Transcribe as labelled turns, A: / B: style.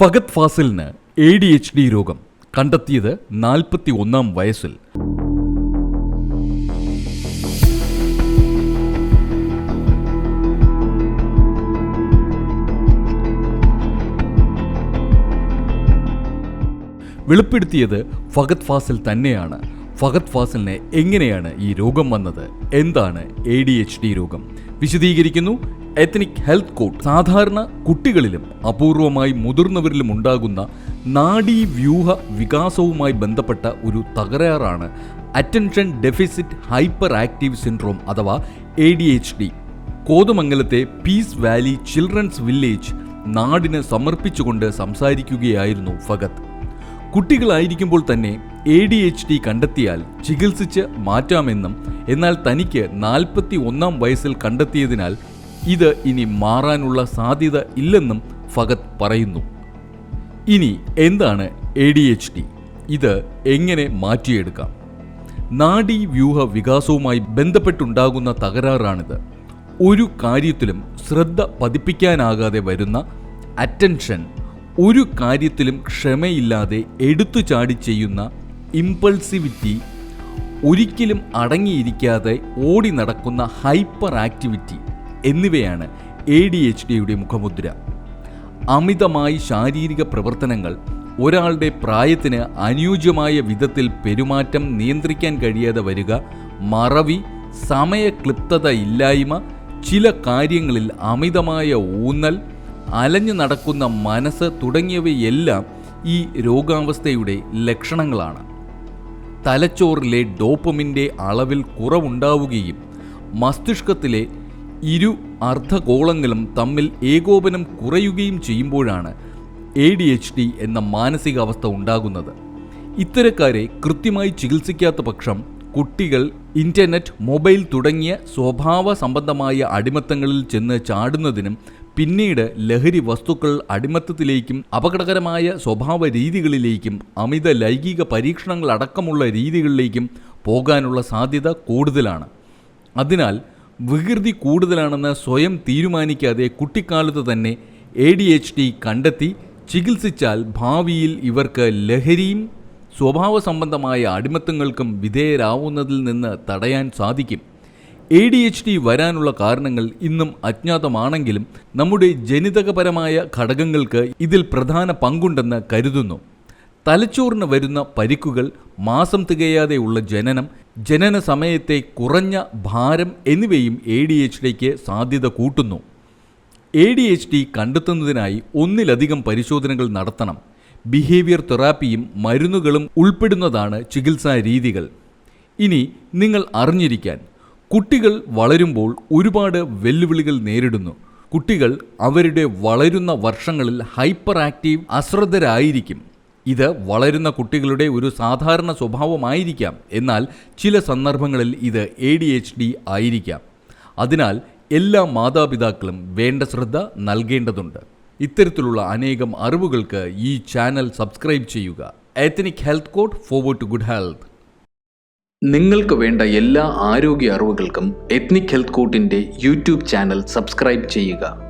A: ഫഗത് ഫാസിലിന് A D H D രോഗം കണ്ടെത്തിയത് നാൽപ്പത്തി ഒന്നാം വയസ്സിൽ. വെളിപ്പെടുത്തിയത് ഫഗത് ഫാസിൽ തന്നെയാണ്. ഫഗത് ഫാസിലിന് എങ്ങനെയാണ് ഈ രോഗം വന്നത്? എന്താണ് എ ഡി എച്ച് ഡി രോഗം? വിശദീകരിക്കുന്നു എത്നിക് ഹെൽത്ത് കോഡ് സാധാരണ കുട്ടികളിലും അപൂർവമായി മുതിർന്നവരിലും ഉണ്ടാകുന്ന നാഡീവ്യൂഹ വികാസവുമായി ബന്ധപ്പെട്ട ഒരു തകരാറാണ് attention deficit hyper active syndrome അഥവാ എ ഡി എച്ച് ഡി കോതമംഗലത്തെ പീസ് വാലി ചിൽഡ്രൻസ് വില്ലേജ് നാടിന് സമർപ്പിച്ചുകൊണ്ട് സംസാരിക്കുകയായിരുന്നു ഫഗത്. കുട്ടികളായിരിക്കുമ്പോൾ തന്നെ എ ഡി എച്ച് ഡി കണ്ടെത്തിയാൽ ചികിത്സിച്ച് മാറ്റാമെന്നും എന്നാൽ തനിക്ക് നാൽപ്പത്തി ഒന്നാം വയസ്സിൽ കണ്ടെത്തിയതിനാൽ ഇത് ഇനി മാറാനുള്ള സാധ്യത ഇല്ലെന്നും ഫഗത് പറയുന്നു. ഇനി എന്താണ് എ ഡി എച്ച് ഡി ഇത് എങ്ങനെ മാറ്റിയെടുക്കാം? നാഡീവ്യൂഹ വികാസവുമായി ബന്ധപ്പെട്ടുണ്ടാകുന്ന തകരാറാണിത്. ഒരു കാര്യത്തിലും ശ്രദ്ധ പതിപ്പിക്കാനാകാതെ വരുന്ന അറ്റൻഷൻ ഒരു കാര്യത്തിലും ക്ഷമയില്ലാതെ എടുത്തു ചാടി ചെയ്യുന്ന ഇമ്പൾസിവിറ്റി ഒരിക്കലും അടങ്ങിയിരിക്കാതെ ഓടി നടക്കുന്ന ഹൈപ്പർ ആക്ടിവിറ്റി എന്നിവയാണ് എ ഡി എച്ച് ഡിയുടെ മുഖമുദ്ര. അമിതമായി ശാരീരിക പ്രവർത്തനങ്ങൾ ഒരാളുടെ പ്രായത്തിന് അനുയോജ്യമായ വിധത്തിൽ പെരുമാറ്റം നിയന്ത്രിക്കാൻ കഴിയാതെ വരിക മറവി സമയക്ലിപ്തത ഇല്ലായ്മ ചില കാര്യങ്ങളിൽ അമിതമായ ഊന്നൽ അലഞ്ഞു നടക്കുന്ന മനസ്സ് തുടങ്ങിയവയെല്ലാം ഈ രോഗാവസ്ഥയുടെ ലക്ഷണങ്ങളാണ്. തലച്ചോറിലെ ഡോപ്പമിന്റെ അളവിൽ കുറവുണ്ടാവുകയും മസ്തിഷ്കത്തിലെ ഇരു അർദ്ധഗോളങ്ങളും തമ്മിൽ ഏകോപനം കുറയുകയും ചെയ്യുമ്പോഴാണ് എ ഡി എച്ച് ഡി എന്ന മാനസികാവസ്ഥ ഉണ്ടാകുന്നത്. ഇത്തരക്കാരെ കൃത്യമായി ചികിത്സിക്കാത്ത പക്ഷം കുട്ടികൾ ഇന്റർനെറ്റ് മൊബൈൽ തുടങ്ങിയ സ്വഭാവ സംബന്ധമായ അടിമത്തങ്ങളിൽ ചെന്ന് ചാടുന്നതിനും പിന്നീട് ലഹരി വസ്തുക്കൾ അടിമത്തത്തിലേക്കും അപകടകരമായ സ്വഭാവ രീതികളിലേക്കും അമിത ലൈംഗിക പരീക്ഷണങ്ങൾ അടക്കമുള്ള രീതികളിലേക്കും പോകാനുള്ള സാധ്യത കൂടുതലാണ്. അതിനാൽ വികൃതി കൂടുതലാണെന്ന് സ്വയം തീരുമാനിക്കാതെ കുട്ടിക്കാലത്ത് തന്നെ എ ഡി എച്ച് ഡി കണ്ടെത്തി ചികിത്സിച്ചാൽ ഭാവിയിൽ ഇവർക്ക് ലഹരിയും സ്വഭാവ സംബന്ധമായ അടിമത്തങ്ങൾക്കും വിധേയരാവുന്നതിൽ നിന്ന് തടയാൻ സാധിക്കും. എ ഡി എച്ച് ഡി വരാനുള്ള കാരണങ്ങൾ ഇന്നും അജ്ഞാതമാണെങ്കിലും നമ്മുടെ ജനിതകപരമായ ഘടകങ്ങൾക്ക് ഇതിൽ പ്രധാന പങ്കുണ്ടെന്ന് കരുതുന്നു. തലച്ചോറിന് വരുന്ന പരിക്കുകൾ മാസം തികയാതെയുള്ള ജനനം ജനന സമയത്തെ കുറഞ്ഞ ഭാരം എന്നിവയും എ ഡി എച്ച് ഡിക്ക് സാധ്യത കൂട്ടുന്നു. എ ഡി എച്ച് ഡി കണ്ടെത്തുന്നതിനായി ഒന്നിലധികം പരിശോധനകൾ നടത്തണം. ബിഹേവിയർ തെറാപ്പിയും മരുന്നുകളും ഉൾപ്പെടുന്നതാണ് ചികിത്സാ രീതികൾ. ഇനി നിങ്ങൾ അറിഞ്ഞിരിക്കാൻ കുട്ടികൾ വളരുമ്പോൾ ഒരുപാട് വെല്ലുവിളികൾ നേരിടുന്നു. കുട്ടികൾ അവരുടെ വളരുന്ന വർഷങ്ങളിൽ ഹൈപ്പർ ആക്റ്റീവ് അശ്രദ്ധരായിരിക്കും. ഇത് വളരുന്ന കുട്ടികളുടെ ഒരു സാധാരണ സ്വഭാവമായിരിക്കാം. എന്നാൽ ചില സന്ദർഭങ്ങളിൽ ഇത് എ ഡി എച്ച് ഡി ആയിരിക്കാം. അതിനാൽ എല്ലാ മാതാപിതാക്കളും വേണ്ട ശ്രദ്ധ നൽകേണ്ടതുണ്ട്. ഇത്തരത്തിലുള്ള അനേകം അറിവുകൾക്ക് ഈ ചാനൽ സബ്സ്ക്രൈബ് ചെയ്യുക. Ethnic health code forward to good health
B: നിങ്ങൾക്ക് വേണ്ട എല്ലാ ആരോഗ്യ അറിവുകൾക്കും എത്നിക് ഹെൽത്ത് കോട്ടിന്റെ യൂട്യൂബ് ചാനൽ സബ്സ്ക്രൈബ് ചെയ്യുക.